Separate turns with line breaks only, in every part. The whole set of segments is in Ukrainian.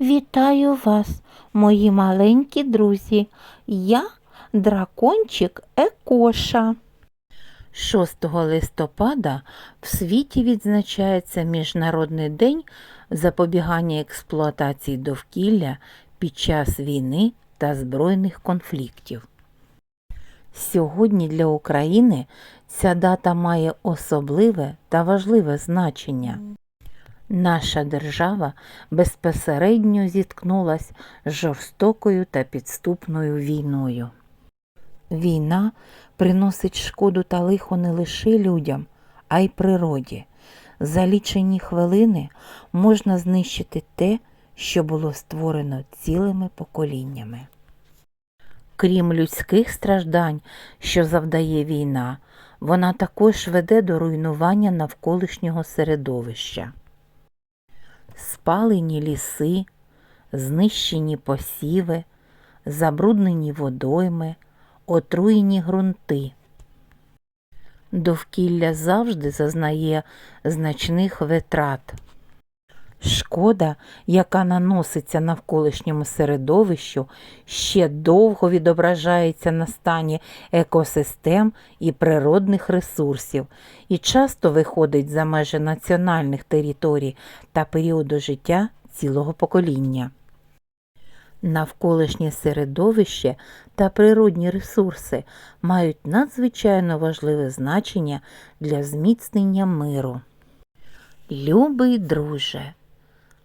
Вітаю вас, мої маленькі друзі. Я дракончик Екоша. 6 листопада в світі відзначається Міжнародний день запобігання експлуатації довкілля під час війни та збройних конфліктів. Сьогодні для України ця дата має особливе та важливе значення. Наша держава безпосередньо зіткнулась з жорстокою та підступною війною. Війна приносить шкоду та лихо не лише людям, а й природі. За лічені хвилини можна знищити те, що було створено цілими поколіннями. Крім людських страждань, що завдає війна, вона також веде до руйнування навколишнього середовища. Спалені ліси, знищені посіви, забруднені водойми, отруєні ґрунти. Довкілля завжди зазнає значних витрат. Шкода, яка наноситься навколишньому середовищу, ще довго відображається на стані екосистем і природних ресурсів і часто виходить за межі національних територій та періоду життя цілого покоління. Навколишнє середовище та природні ресурси мають надзвичайно важливе значення для зміцнення миру. Любий друже,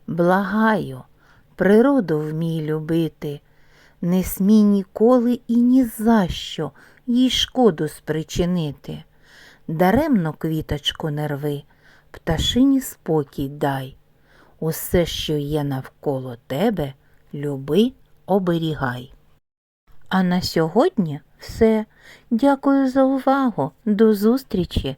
благаю, природу вмій любити, не смій ніколи і ні за що їй шкоду спричинити. Даремно квіточку не рви, пташині спокій дай. Усе, що є навколо тебе, люби, оберігай. А на сьогодні все. Дякую за увагу. До зустрічі!